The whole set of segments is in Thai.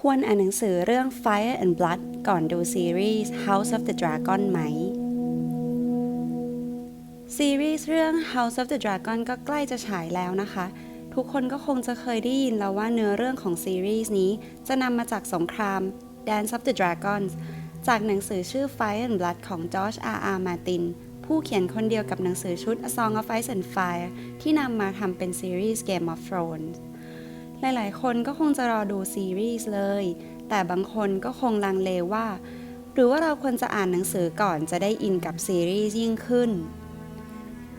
ควรอ่านหนังสือเรื่อง Fire and Blood ก่อนดูซีรีส์ House of the Dragon ไหม ซีรีส์เรื่อง House of the Dragon ก็ใกล้จะฉายแล้วนะคะ ทุกคนก็คงจะเคยได้ยินแล้วว่าเนื้อเรื่องของซีรีส์นี้จะนำมาจากสงคราม Dance of the Dragons จากหนังสือชื่อ Fire and Blood ของ George R. R. Martin ผู้เขียนคนเดียวกับหนังสือชุด A Song of Ice and Fire ที่นำมาทำเป็นซีรีส์ Game of Thrones หลายๆคนก็คงจะรอดูซีรีส์เลย แต่บางคนก็คงลังเลว่า หรือว่าเราควรจะอ่านหนังสือก่อนจะได้อินกับซีรีส์ยิ่งขึ้น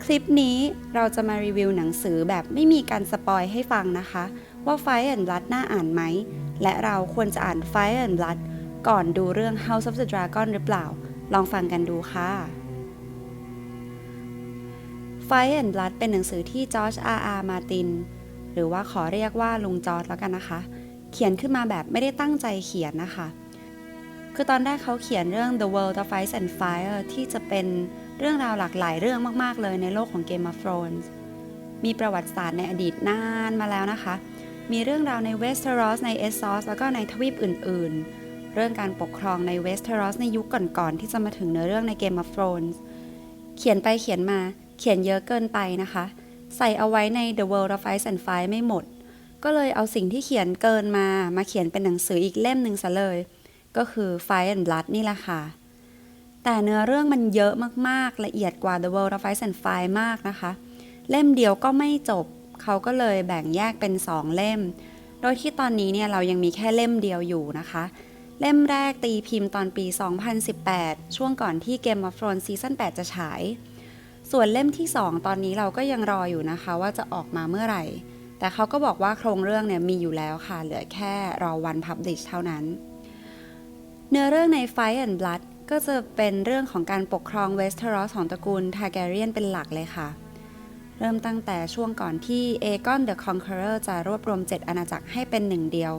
คลิปนี้เราจะมารีวิวหนังสือแบบไม่มีการสปอยให้ฟังนะคะ ว่า Fire and Blood น่าอ่านไหม และเราควรจะอ่าน Fire and Blood ก่อนดูเรื่อง House of the Dragon หรือเปล่า ลองฟังกันดูค่ะ Fire and Blood เป็นหนังสือที่จอร์จอาร์อาร์มาติน หรือว่าขอเรียกว่าลุงจอร์จแล้วกันนะคะ เขียนขึ้นมาแบบไม่ได้ตั้งใจเขียนนะคะ คือตอนแรกเขาเขียนเรื่อง The World of Ice and Fire ที่จะเป็นเรื่องราวหลากหลายเรื่องมาก ๆ เลยในโลกของ Game of Thrones มีประวัติศาสตร์ในอดีตนานมาแล้วนะคะ มีเรื่องราวในเวสเทอรอสในเอสซอสแล้วก็ในทวีปอื่น ๆ เรื่องการปกครองในเวสเทอรอสในยุคก่อนๆที่จะมาถึงเนื้อเรื่องใน Game of Thrones เขียนไปเขียนมาเขียนเยอะเกินไปนะคะ ใส่เอาไว้ใน The World of Ice and Fire ไม่หมด ก็เลยเอาสิ่งที่เขียนเกินมามาเขียนเป็นหนังสืออีกเล่มหนึ่งซะเลย ก็คือ Fire and Blood นี่แหละค่ะ แต่เนื้อเรื่องมันเยอะมากๆ ละเอียดกว่า The World of Ice and Fire มากนะคะ เล่มเดียวก็ไม่จบ เขาก็เลยแบ่งแยกเป็น2เล่ม โดยที่ตอนนี้เนี่ยเรายังมีแค่เล่มเดียวอยู่นะคะ เล่มแรกตีพิมพ์ตอนปี 2018 ช่วงก่อนที่ Game of Thrones ซีซั่น8จะฉาย ส่วนเล่มที่ 2 ตอนนี้เราก็ยังรออยู่นะคะ ว่าจะออกมาเมื่อไหร่ แต่เขาก็บอกว่าโครงเรื่องเนี่ยมีอยู่แล้วค่ะ เหลือแค่รอวันพับลิชเท่านั้น เนื้อเรื่องใน Fire and Blood ก็จะเป็นเรื่องของการปกครองเวสเทอรอสของตระกูลทาแกเรียนเป็นหลักเลยค่ะ เริ่มตั้งแต่ช่วงก่อนที่เอกอนเดอะคอนเคอร์จะรวบรวม 7 อาณาจักรให้เป็นหนึ่งเดียว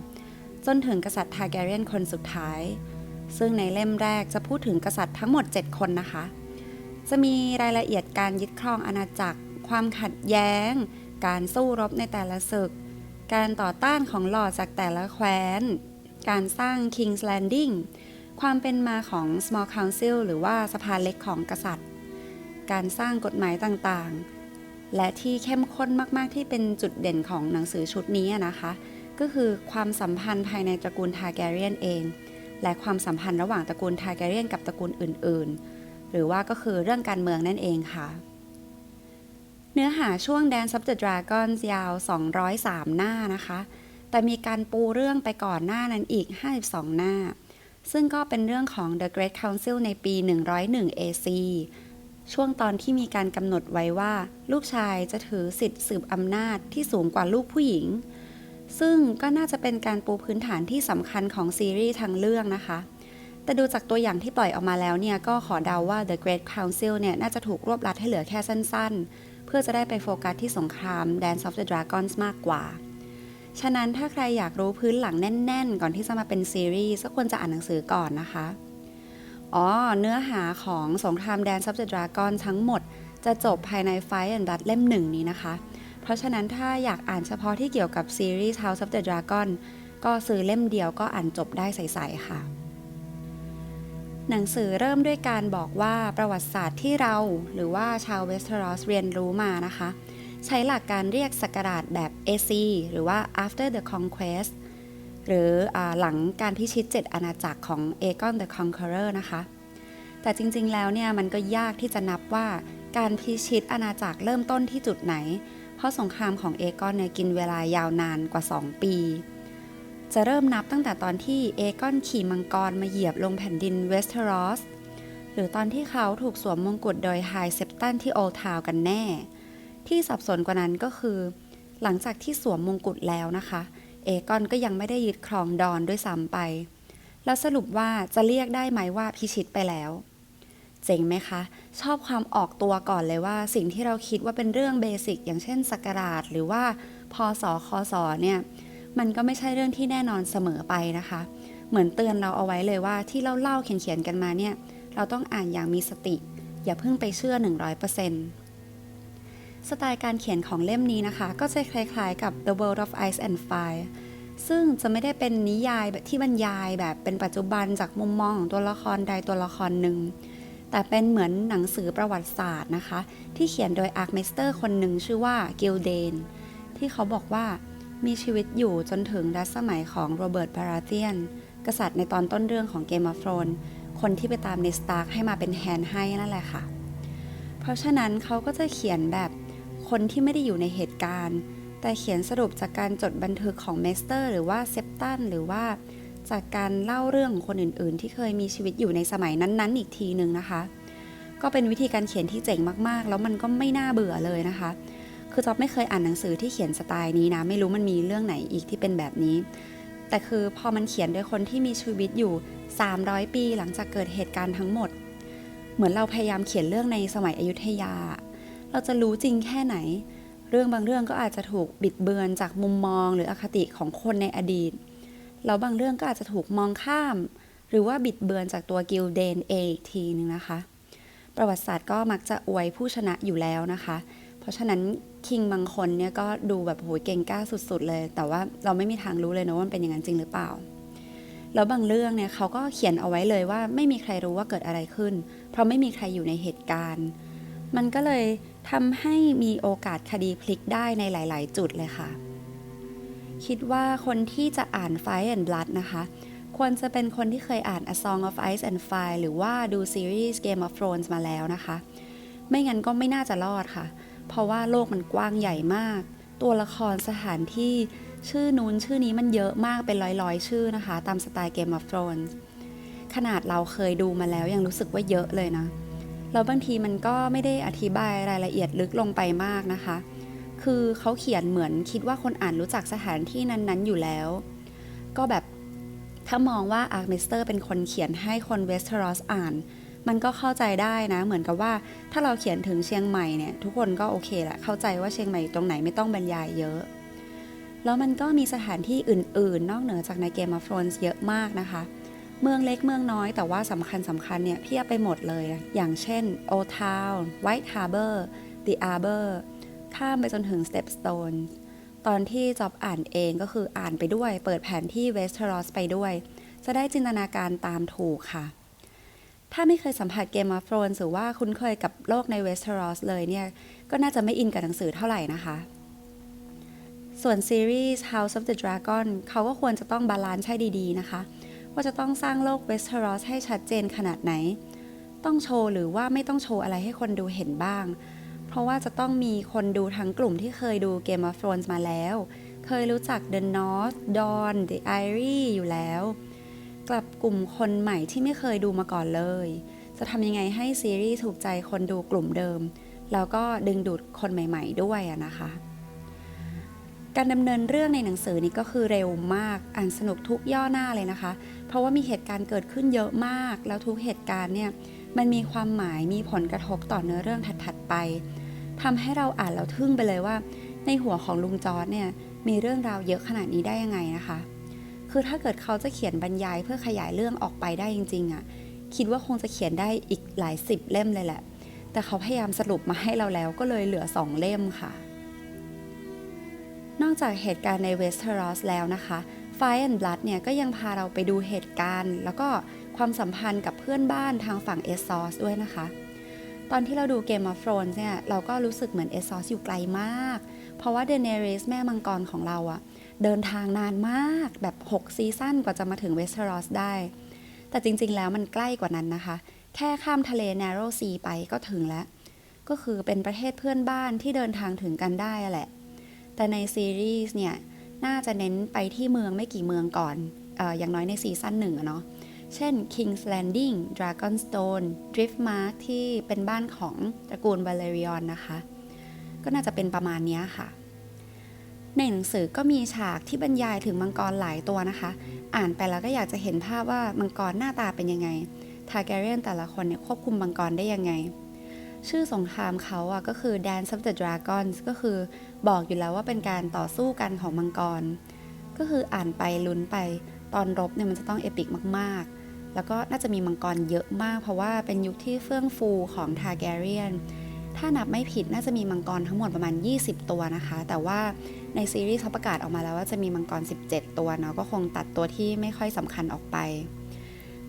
จนถึงกษัตริย์ทาแกเรียนคนสุดท้าย ซึ่งในเล่มแรกจะพูดถึงกษัตริย์ทั้งหมด 7 คนนะคะ จะมีรายละเอียดการยึดครองอาณาจักร ความขัดแย้ง การสู้รบในแต่ละศึก การต่อต้านของหลอดจากแต่ละแคว้น การสร้าง King's Landing ความเป็นมาของ Small Council หรือว่าสภาเล็กของกษัตริย์ การสร้างกฎหมายต่างๆ และที่เข้มข้นมากๆที่เป็นจุดเด่นของหนังสือชุดนี้นะคะ ก็คือความสัมพันธ์ภายในตระกูลทาแกเรียนเอง และความสัมพันธ์ระหว่างตระกูลทาแกเรียนกับตระกูลอื่น ๆ หรือว่าก็คือเรื่องการเมืองนั่นเองค่ะ เนื้อหาช่วง Dance of the Dragons ยาว 203 หน้านะคะ แต่มีการปูเรื่องไปก่อนหน้านั้นอีก 52 หน้า ซึ่งก็เป็นเรื่องของ The Great Council ในปี 101 AC ช่วงตอนที่มีการกำหนดไว้ว่า ลูกชายจะถือสิทธิ์สืบอำนาจที่สูงกว่าลูกผู้หญิง ซึ่งก็น่าจะเป็นการปูพื้นฐานที่สำคัญของซีรีส์ทางเรื่องนะคะ แต่ดูจากตัวอย่างที่ปล่อยออกมาแล้วเนี่ยก็ขอเดาว่า The Great Council เนี่ยน่าจะถูกรวบรัดให้เหลือแค่สั้นๆ เพื่อจะได้ไปโฟกัสที่สงคราม Dance of the Dragons มากกว่า ฉะนั้นถ้าใครอยากรู้พื้นหลังแน่นๆ ก่อนที่จะมาเป็นซีรีส์ก็ควรจะอ่านหนังสือก่อนนะคะ อ๋อ เนื้อหาของสงคราม Dance of the Dragon ทั้งหมด จะจบภายใน Fire and Blood เล่มหนึ่งนี้นะคะ เพราะฉะนั้นถ้าอยากอ่านเฉพาะที่เกี่ยวกับซีรีส์ House of the Dragon ก็ซื้อเล่มเดียวก็อ่านจบได้ใสๆค่ะ หนังสือเริ่มด้วยการบอกว่าประวัติศาสตร์ที่เรา หรือว่าชาวเวสเทอรอสเรียนรู้มานะคะ ใช้หลักการเรียกศักราชแบบ AC หรือว่า after the conquest หรืออหลังการพิชิต 7 อาณาจักรของ Aegon the Conqueror นะคะ แต่จริงๆแล้วเนี่ยมันก็ยากที่จะนับว่าการพิชิตอาณาจักรเริ่มต้นที่จุดไหน เพราะสงครามของเอกอนเนี่ยกินเวลายาวนานกว่า 2 ปี จะเริ่มนับตั้งแต่ตอนที่เอกอนขี่มังกรมาเหยียบลงแผ่นดินเวสเทอรอสหรือตอนที่เขาถูกสวมมงกุฎโดยไฮเซปตันที่โอทาวกันแน่ ที่สับสนกว่านั้นก็คือ หลังจากที่สวมมงกุฎแล้วนะคะ เอกอนก็ยังไม่ได้ยึดครองดอนด้วยซ้ำไป แล้วสรุปว่าจะเรียกได้ไหมว่าพิชิตไปแล้ว เจ๋งไหมคะ ชอบความออกตัวก่อนเลยว่า สิ่งที่เราคิดว่าเป็นเรื่องเบสิกอย่างเช่นสักราชหรือว่าพศคศเนี่ย มันก็ไม่ใช่เรื่องที่แน่นอนเสมอไปนะคะ เหมือนเตือนเราเอาไว้เลยว่าที่เล่าเล่าๆเขียนเขียนๆกันมาเนี่ย เราต้องอ่านอย่างมีสติ อย่าเพิ่งไปเชื่อ 100%สไตล์การเขียนของเล่มนี้นะคะ ก็จะคล้ายๆกับ The World of Ice and Fire ซึ่งจะไม่ได้เป็นนิยายแบบที่บรรยายแบบเป็นปัจจุบันจากมุมมองของตัวละครใดตัวละครหนึ่ง แต่เป็นเหมือนหนังสือประวัติศาสตร์นะคะ ที่เขียนโดยอาร์คเมสเตอร์คนหนึ่งชื่อว่ากิลเดน ที่เขาบอกว่า มีชีวิตอยู่จนถึงรัชสมัยของโรเบิร์ตบาราเทียน กษัตริย์ในตอนต้นเรื่องของเกม of อ h r o n e คนที่ไปตามเนสตาร์กให้มาเป็นแฮนด์ให้นั่นแหละค่ะ เพราะฉะนั้นเขาก็จะเขียนแบบคนที่ไม่ได้อยู่ในเหตุการณ์ แต่เขียนสรุปจากการจดบันทึกของเมสเตอร์ หรือว่าเซปตันหรือว่าจากการเล่าเรื่องของคนอื่น ๆ ที่เคยมีชีวิตอยู่ในสมัยนั้นๆ อีกทีหนึ่งนะคะ ก็เป็นวิธีการเขียนที่เจ๋งมากๆ แล้วมันก็ไม่น่าเบื่อเลยนะคะ คือจ๊อบไม่เคยอ่านหนังสือที่เขียนสไตล์นี้นะ ไม่รู้มันมีเรื่องไหนอีกที่เป็นแบบนี้ แต่คือพอมันเขียนโดยคนที่มีชีวิตอยู่ 300 ปีหลังจากเกิดเหตุการณ์ทั้งหมด เหมือนเราพยายามเขียนเรื่องในสมัยอยุธยา เราจะรู้จริงแค่ไหน เรื่องบางเรื่องก็อาจจะถูกบิดเบือนจากมุมมองหรืออคติของคนในอดีต แล้วบางเรื่องก็อาจจะถูกมองข้าม หรือว่าบิดเบือนจากตัวกิลเดนเองอีกทีนึงนะคะ ประวัติศาสตร์ก็มักจะอวยผู้ชนะอยู่แล้วนะคะ เพราะฉะนั้นคิงบางคนเนี่ยก็ดูแบบโหยเก่งกล้าสุด ๆ เลย แต่ว่าเราไม่มีทางรู้เลยนะว่ามันเป็นอย่างนั้นจริงหรือเปล่า แล้วบางเรื่องเนี่ยเขาก็เขียนเอาไว้เลยว่าไม่มีใครรู้ว่าเกิดอะไรขึ้น เพราะไม่มีใครอยู่ในเหตุการณ์ มันก็เลยทำให้มีโอกาสคดีพลิกได้ในหลาย ๆ จุดเลยค่ะ คิดว่าคนที่จะอ่าน Fire and Blood นะคะ ควรจะเป็นคนที่เคยอ่าน A Song of Ice and Fire หรือว่าดูซีรีส์ Game of Thrones มาแล้วนะคะ ไม่งั้นก็ไม่น่าจะรอดค่ะ เพราะว่าโลกมันกว้างใหญ่มาก ตัวละครสถานที่ชื่อนู้นชื่อนี้มันเยอะมากเป็นร้อยๆ ชื่อนะคะ ตามสไตล์ Game of Thrones ขนาดเราเคยดูมาแล้วยังรู้สึกว่าเยอะเลยนะแล้วบางทีมันก็ไม่ได้อธิบายรายละเอียดลึกลงไปมากนะคะ คือเขาเขียนเหมือนคิดว่าคนอ่านรู้จักสถานที่นั้นๆ อยู่แล้ว ก็แบบถ้ามองว่าอาร์เมสเตอร์เป็นคนเขียนให้คนเวสเทอรอสอ่าน มันก็เข้าใจได้นะ เหมือนกับว่าถ้าเราเขียนถึงเชียงใหม่เนี่ยทุกคนก็โอเคแหละเข้าใจว่าเชียงใหม่อยู่ตรงไหนไม่ต้องบรรยายเยอะ แล้วมันก็มีสถานที่อื่น ๆ นอกเหนือจากในเกม of Thrones เยอะมากนะคะ เมืองเล็กเมืองน้อยแต่ว่าสำคัญสำคัญเนี่ยเพียบไปหมดเลยอย่างเช่น Old Town White Harbor The Arbor ข้ามไปจนถึง Stepstone ตอนที่จอบอ่านเองก็คืออ่านไปด้วย เปิดแผนที่ Westeros ไปด้วย จะได้จินตนาการตามถูกค่ะ ถ้าไม่เคยสัมผัสเกม of Thrones หรือว่าคุ้นเคยกับโลกใน Westeros เลยเนี่ย ก็น่าจะไม่อินกับหนังสือเท่าไหร่นะคะ ส่วนซีรีส์ House of the Dragon เขาก็ควรจะต้องบาลานซ์ให้ดีๆนะคะ ว่าจะต้องสร้างโลก Westeros ให้ชัดเจนขนาดไหน ต้องโชว์หรือว่าไม่ต้องโชว์อะไรให้คนดูเห็นบ้าง เพราะว่าจะต้องมีคนดูทั้งกลุ่มที่เคยดู Game of Thrones มาแล้ว เคยรู้จัก The North Dawn The Eyrie อยู่แล้ว กลับกลุ่มคนใหม่ที่ไม่เคยดูมาก่อนเลย จะทำยังไงให้ซีรีส์ถูกใจคนดูกลุ่มเดิม แล้วก็ดึงดูดคนใหม่ ๆ ด้วยอะนะคะ การดำเนินเรื่องในหนังสือนี้ก็คือเร็วมาก อ่านสนุกทุกย่อหน้าเลยนะคะ เพราะว่ามีเหตุการณ์เกิดขึ้นเยอะมาก แล้วทุกเหตุการณ์เนี่ยมันมีความหมายมีผลกระทบต่อเนื้อเรื่องถัดๆไปทำให้เราอ่านแล้วทึ่งไปเลยว่า ในหัวของลุงจอร์ดเนี่ยมีเรื่องราวเยอะขนาดนี้ได้ยังไงนะคะ คือถ้าเกิดเขาจะเขียนบรรยายเพื่อขยายเรื่องออกไปได้จริงๆอะ่ะคิดว่าคงจะเขียนได้อีกหลายสิบเล่มเลยแหละ แต่เขาพยายามสรุปมาให้เราแล้วก็เลยเหลือสองเล่มค่ะ นอกจากเหตุการณ์ในเวสเทอรอสแล้วนะคะ Fire and Blood เนี่ยก็ยังพาเราไปดูเหตุการณ์ แล้วก็ความสัมพันธ์กับเพื่อนบ้านทางฝั่งเอซอสด้วยนะคะ ตอนที่เราดู Game of Thrones เนี่ยเราก็รู้สึกเหมือนเอซอสอยู่ไกลมาก เพราะว่าเดเนเรสแม่มังกรของเราอะ เดินทางนานมากแบบ 6 ซีซั่นกว่าจะมาถึงเวสเทอรอสได้ แต่จริงๆแล้วมันใกล้กว่านั้นนะคะ แค่ข้ามทะเล Narrow Sea ไปก็ถึงแล้ว ก็คือเป็นประเทศเพื่อนบ้านที่เดินทางถึงกันได้แหละ แต่ในซีรีส์เนี่ย น่าจะเน้นไปที่เมืองไม่กี่เมืองก่อนอออย่างน้อยในซีซั่นหนึ่งเนาะเช่น King's Landing Dragonstone Driftmark ที่เป็นบ้านของตระกูล Valerion นะคะ ก็น่าจะเป็นประมาณนี้ค่ะ ในหนังสือก็มีฉากที่บรรยายถึงมังกรหลายตัวนะคะ อ่านไปแล้วก็อยากจะเห็นภาพว่ามังกรหน้าตาเป็นยังไง ทาร์แกเรียนแต่ละคนเนี่ยควบคุมมังกรได้ยังไง ชื่อสงครามเขาอะก็คือ Dance of the Dragons ก็คือบอกอยู่แล้วว่าเป็นการต่อสู้กันของมังกร ก็คืออ่านไปลุ้นไปตอนรบเนี่ยมันจะต้องเอปิกมากๆ แล้วก็น่าจะมีมังกรเยอะมาก เพราะว่าเป็นยุคที่เฟื่องฟูของทาร์แกเรียน ถ้านับไม่ผิดน่าจะมีมังกรทั้งหมดประมาณ 20 ตัวนะคะ แต่ว่าในซีรีส์เขาประกาศออกมาแล้วว่าจะมีมังกร 17 ตัวเนาะก็คงตัดตัวที่ไม่ค่อยสำคัญออกไป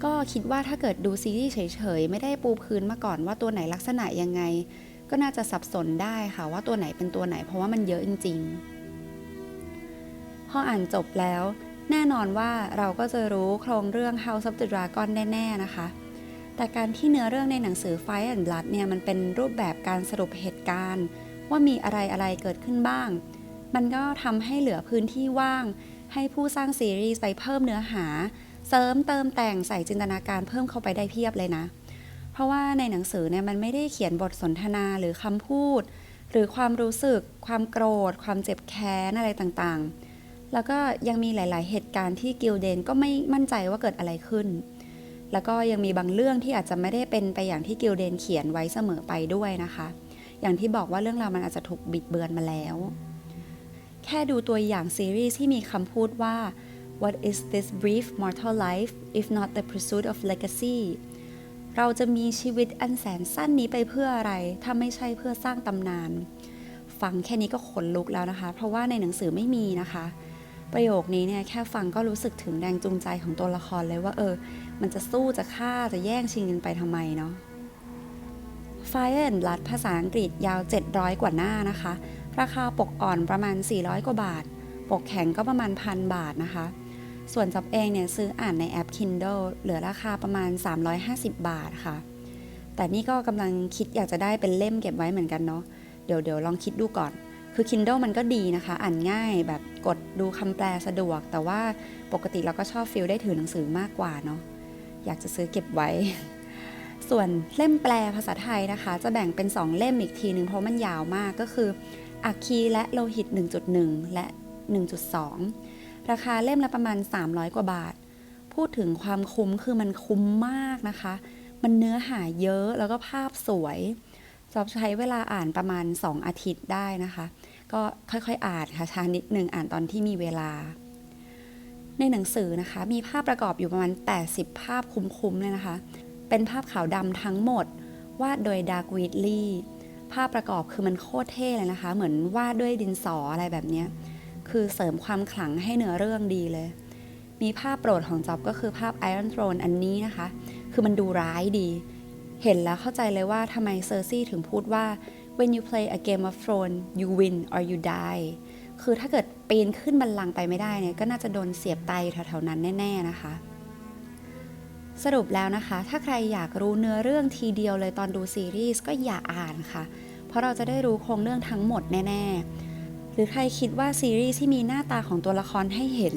ก็คิดว่าถ้าเกิดดูซีรีส์เฉยๆ ไม่ได้ปูพื้นมาก่อนว่าตัวไหนลักษณะยังไง ก็น่าจะสับสนได้ค่ะว่าตัวไหนเป็นตัวไหนเพราะว่ามันเยอะจริงๆ พออ่านจบแล้ว แน่นอนว่าเราก็จะรู้โครงเรื่อง House of the Dragon แน่ๆนะคะ แต่การที่เนื้อเรื่องในหนังสือ Fire and Blood เนี่ยมันเป็นรูปแบบการสรุปเหตุการณ์ ว่ามีอะไรอะไรเกิดขึ้นบ้าง มันก็ทำให้เหลือพื้นที่ว่าง ให้ผู้สร้างซีรีส์ไปเพิ่มเนื้อหา เสริมเติมแต่งใส่จินตนาการเพิ่มเข้าไปได้เพียบเลยนะ เพราะว่าในหนังสือเนี่ยมันไม่ได้เขียนบทสนทนาหรือคำพูด หรือความรู้สึก ความโกรธ ความเจ็บแค้นอะไรต่างๆ แล้วก็ยังมีหลาย ๆ เหตุการณ์ที่กิลเดนก็ไม่มั่นใจว่าเกิดอะไรขึ้น แล้วก็ยังมีบางเรื่องที่อาจจะไม่ได้เป็นไปอย่างที่กิลเดนเขียนไว้เสมอไปด้วยนะคะ อย่างที่บอกว่าเรื่องราวมันอาจจะถูกบิดเบือนมาแล้ว แค่ดูตัวอย่างซีรีส์ที่มีคำพูดว่า What is this brief mortal life if not the pursuit of legacy เราจะมีชีวิตอันแสนสั้นนี้ไปเพื่ออะไร ถ้าไม่ใช่เพื่อสร้างตำนาน ฟังแค่นี้ก็ขนลุกแล้วนะคะ เพราะว่าในหนังสือไม่มีนะคะ ประโยคนี้เนี่ยแค่ฟังก็รู้สึกถึงแรงจูงใจของตัวละครเลยว่าเออ มันจะสู้จะฆ่าจะแย่งชิงกันไปทำไมเนาะ Fire and Blood ภาษาอังกฤษยาว 700 กว่าหน้านะคะ ราคาปกอ่อนประมาณ 400 กว่าบาท ปกแข็งก็ประมาณพันบาทนะคะ ส่วนจับเองเนี่ยซื้ออ่านในแอป Kindle เหลือราคาประมาณ 350 บาทค่ะ แต่นี่ก็กำลังคิดอยากจะได้เป็นเล่มเก็บไว้เหมือนกันเนาะ เดี๋ยวเดี๋ยวลองคิดดูก่อน คือ Kindle มันก็ดีนะคะ อ่านง่ายแบบกดดูคำแปลสะดวก แต่ว่าปกติเราก็ชอบฟิลได้ถือหนังสือมากกว่าเนาะ อยากจะซื้อเก็บไว้ ส่วนเล่มแปลภาษาไทยนะคะ จะแบ่งเป็น 2 เล่มอีกทีหนึ่งเพราะมันยาวมากก็คืออัคคีและโลหิต 1.1 และ 1.2 ราคาเล่มละประมาณ 300 กว่าบาท พูดถึงความคุ้มคือมันคุ้มมากนะคะ มันเนื้อหาเยอะแล้วก็ภาพสวยจอบใช้เวลาอ่านประมาณ 2 อาทิตย์ได้นะคะ ก็ค่อยๆ อ่านค่ะช้านิดนึงอ่านตอนที่มีเวลา ในหนังสือนะคะ มีภาพประกอบอยู่ประมาณ 80 ภาพคุ้มๆเลยนะคะ เป็นภาพขาวดำทั้งหมด วาดโดยดาร์กวีดลีย์ภาพประกอบคือมันโคตรเท่เลยนะคะ เหมือนวาดด้วยดินสออะไรแบบนี้ คือเสริมความขลังให้เนื้อเรื่องดีเลย มีภาพโปรดของจ็อบก็คือภาพ Iron Throne อันนี้นะคะ คือมันดูร้ายดี เห็นแล้วเข้าใจเลยว่าทำไมเซอร์ซี่ถึงพูดว่า when you play a game of throne you win or you die คือถ้าเกิดปีนขึ้นบัลลังไปไม่ได้เนี่ยก็น่าจะโดนเสียบตายอยู่แถวๆนั้นแน่ ๆนะคะ สรุปแล้วนะคะ ถ้าใครอยากรู้เนื้อเรื่องทีเดียวเลยตอนดูซีรีส์ก็อย่าอ่านค่ะ เพราะเราจะได้รู้โครงเรื่องทั้งหมดแน่ ๆ หรือใครคิดว่าซีรีส์ที่มีหน้าตาของตัวละครให้เห็น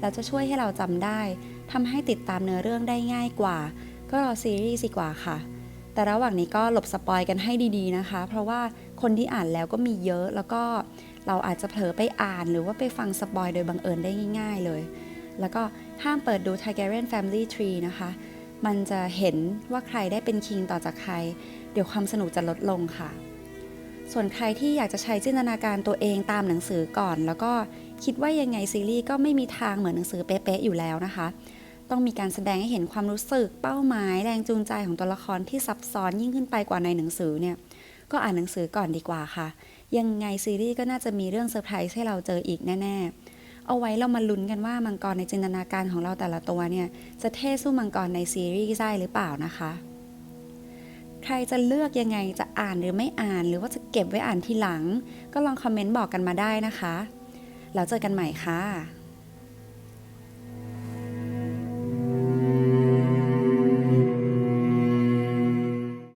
แล้วจะช่วยให้เราจำได้ทำให้ติดตามเนื้อเรื่องได้ง่ายกว่า ก็รอซีรีส์ดีกว่าค่ะ แต่ระหว่างนี้ก็หลบสปอยกันให้ดีๆนะคะ เพราะว่าคนที่อ่านแล้วก็มีเยอะแล้วก็ เราอาจจะเผลอไปอ่านหรือว่าไปฟังสปอยโดยบังเอิญได้ง่าย ๆเลย แล้วก็ห้ามเปิดดู Targaryen Family Tree นะคะ มันจะเห็นว่าใครได้เป็นคิงต่อจากใคร เดี๋ยวความสนุกจะลดลงค่ะ ส่วนใครที่อยากจะใช้จินตนาการตัวเองตามหนังสือก่อน แล้วก็คิดว่ายังไงซีรีส์ก็ไม่มีทางเหมือนหนังสือเป๊ะๆอยู่แล้วนะคะต้องมีการแสดงให้เห็นความรู้สึกเป้าหมายแรงจูงใจของตัวละครที่ซับซ้อนยิ่งขึ้นไปกว่าในหนังสือเนี่ย ก็อ่านหนังสือก่อนดีกว่าค่ะ ยังไงซีรีส์ก็น่าจะมีเรื่องเซอร์ไพรส์ให้เราเจออีกแน่ ๆ เอาไว้เรามาลุ้นกันว่ามังกรในจินตนาการของเราแต่ละตัวเนี่ยจะเท่สู้มังกรในซีรีส์ได้หรือเปล่านะคะ ใครจะเลือกยังไงจะอ่านหรือไม่อ่านหรือว่าจะเก็บไว้อ่านทีหลัง ก็ลองคอมเมนต์บอกกันมาได้นะคะ แล้วเจอกันใหม่ค่ะ